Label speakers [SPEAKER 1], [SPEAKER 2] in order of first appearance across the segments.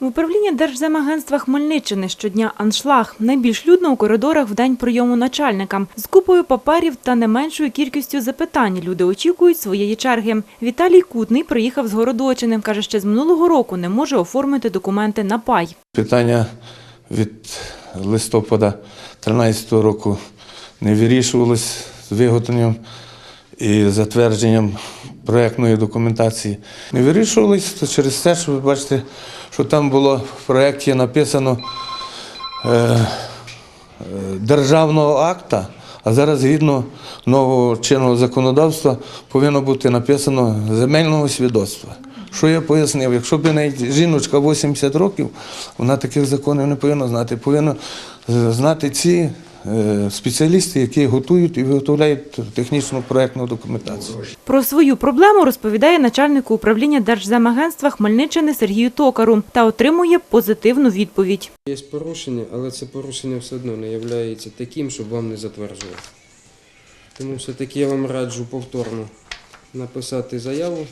[SPEAKER 1] В управлінні Держземагентства Хмельниччини щодня аншлаг. Найбільш людно у коридорах в день прийому начальника. З купою паперів та не меншою кількістю запитань люди очікують своєї черги. Віталій Кутний приїхав з Городочини. Каже, ще з минулого року не може оформити документи на пай.
[SPEAKER 2] Питання від листопада 2013 року не вирішувалось з виготовленням і затвердженням проєктної документації. Не вирішувалось то через те, що ви бачите, що там було в проєкті написано е, е, державного акта, а зараз згідно нового чинного законодавства повинно бути написано земельного свідоцтва. Що я пояснив? Якщо б навіть жіночка 80 років, вона таких законів не повинна знати. Повинна знати ці спеціалісти, які готують і виготовляють технічну проєктну документацію.
[SPEAKER 1] Про свою проблему розповідає начальнику управління Держземагентства Хмельниччини Сергію Токару та отримує позитивну відповідь.
[SPEAKER 3] Є порушення, але це порушення все одно не є таким, щоб вам не затверджували. Тому все-таки я вам раджу повторно написати заяву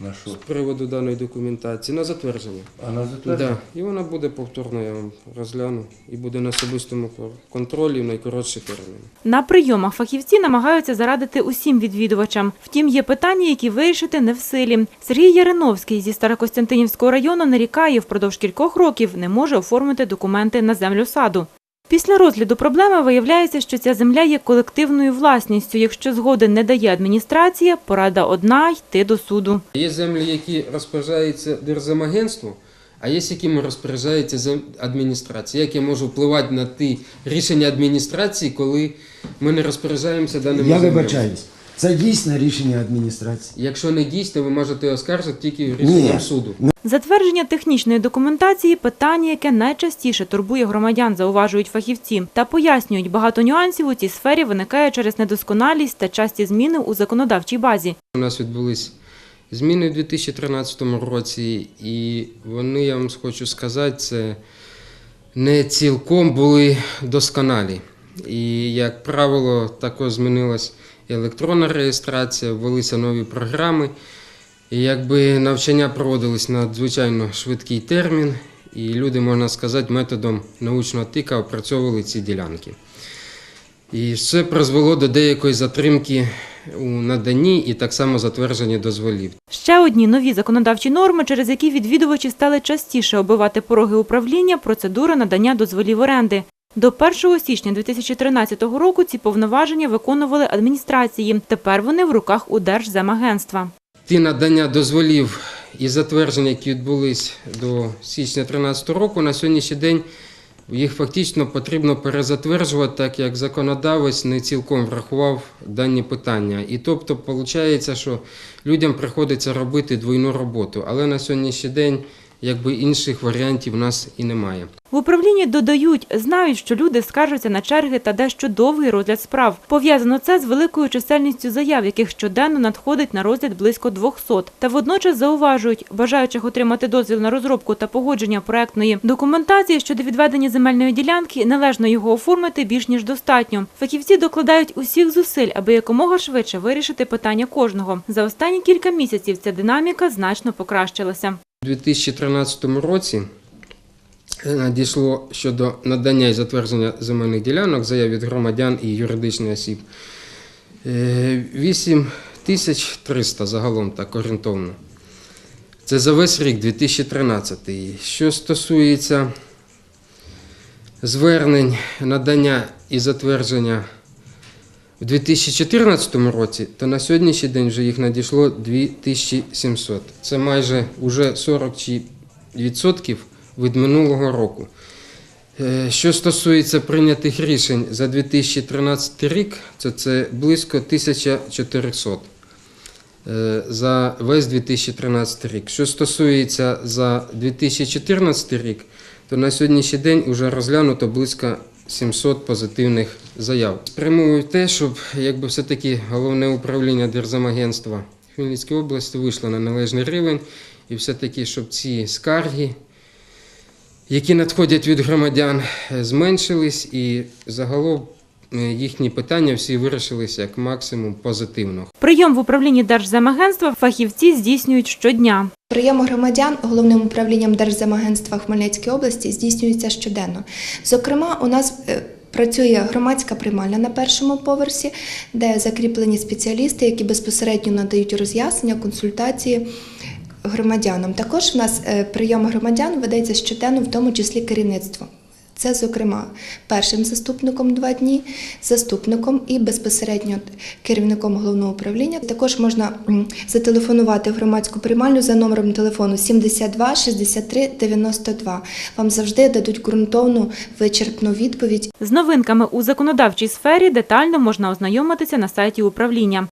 [SPEAKER 2] На
[SPEAKER 3] з приводу даної документації на затвердження.
[SPEAKER 2] А на
[SPEAKER 3] Да. І вона буде повторно, я вам розгляну, і буде на особистому контролі в найкоротші терміни.
[SPEAKER 1] На прийомах фахівці намагаються зарадити усім відвідувачам. Втім, є питання, які вирішити не в силі. Сергій Яриновський зі Старокостянтинівського району нарікає, впродовж кількох років не може оформити документи на землю саду. Після розгляду проблеми виявляється, що ця земля є колективною власністю. Якщо згоди не дає адміністрація, порада одна йти до суду.
[SPEAKER 3] Є землі, які розпоряджаються Держземагентством, а є, якими розпоряджається адміністрація. Як я можу впливати на ті рішення адміністрації, коли ми не розпоряджаємося даними
[SPEAKER 4] Я вибачаюсь. Це дійсне рішення адміністрації.
[SPEAKER 3] Якщо не дійсне, ви можете оскаржити тільки рішенням суду.
[SPEAKER 1] Затвердження технічної документації питання, яке найчастіше турбує громадян, зауважують фахівці, та пояснюють, багато нюансів у цій сфері виникає через недосконалість та часті зміни у законодавчій базі.
[SPEAKER 3] У нас відбулись зміни у 2013 році, і вони, я вам хочу сказати, це не цілком були досконалі. І, як правило, також змінилась електронна реєстрація, ввелися нові програми. І якби навчання проводились на надзвичайно швидкий термін, і люди, можна сказати, методом научного тика опрацьовували ці ділянки. І це призвело до деякої затримки у наданні і так само затвердженні дозволів.
[SPEAKER 1] Ще одні нові законодавчі норми, через які відвідувачі стали частіше оббивати пороги управління, процедура надання дозволів оренди. До 1 січня 2013 року ці повноваження виконували адміністрації. Тепер вони в руках у Держземагентства.
[SPEAKER 3] Ті надання дозволів і затвердження, які відбулись до січня 2013 року, на сьогоднішній день їх фактично потрібно перезатверджувати, так як законодавець не цілком врахував дані питання. І тобто, виходить, що людям приходиться робити двойну роботу. Але на сьогоднішній день якби інших варіантів у нас і немає.
[SPEAKER 1] В управлінні додають, знають, що люди скаржаться на черги та дещо довгий розгляд справ. Пов'язано це з великою чисельністю заяв, яких щоденно надходить на розгляд близько 200. Та водночас зауважують, бажаючих отримати дозвіл на розробку та погодження проектної документації щодо відведення земельної ділянки, належно його оформити більш ніж достатньо. Фахівці докладають усіх зусиль, аби якомога швидше вирішити питання кожного. За останні кілька місяців ця динаміка значно покращилася.
[SPEAKER 3] У 2013 році надійшло щодо надання і затвердження земельних ділянок заяв від громадян і юридичних осіб. Е, 8300 загалом так орієнтовно. Це за весь рік 2013. Що стосується звернень, надання і затвердження в 2014 році, то на сьогоднішній день вже їх надійшло 2700. Це майже уже 40% від минулого року. Е, Що стосується прийнятих рішень за 2013 рік, то це близько 1400 е, за весь 2013 рік. Що стосується за 2014 рік, то на сьогоднішній день вже розглянуто близько 700 позитивних заяв. Спрямую те, щоб якби все-таки головне управління Держземагентства Хмельницької області вийшло на належний рівень, і все-таки, щоб ці скарги, які надходять від громадян, зменшились і загалом е, їхні питання всі вирішилися як максимум позитивно.
[SPEAKER 1] Прийом в управлінні Держземагентства фахівці здійснюють щодня.
[SPEAKER 5] Прийом громадян головним управлінням Держземагентства Хмельницької області здійснюється щоденно. Зокрема, у нас е, працює громадська приймальня на першому поверсі, де закріплені спеціалісти, які безпосередньо надають роз'яснення, консультації громадянам. Також в нас е, прийом громадян ведеться щоденно, в тому числі керівництво. Це, зокрема, першим заступником два дні, заступником і безпосередньо керівником головного управління. Також можна зателефонувати в громадську приймальню за номером телефону 72 63 92. Вам завжди дадуть ґрунтовну вичерпну відповідь
[SPEAKER 1] З новинками у законодавчій сфері детально можна ознайомитися на сайті управління.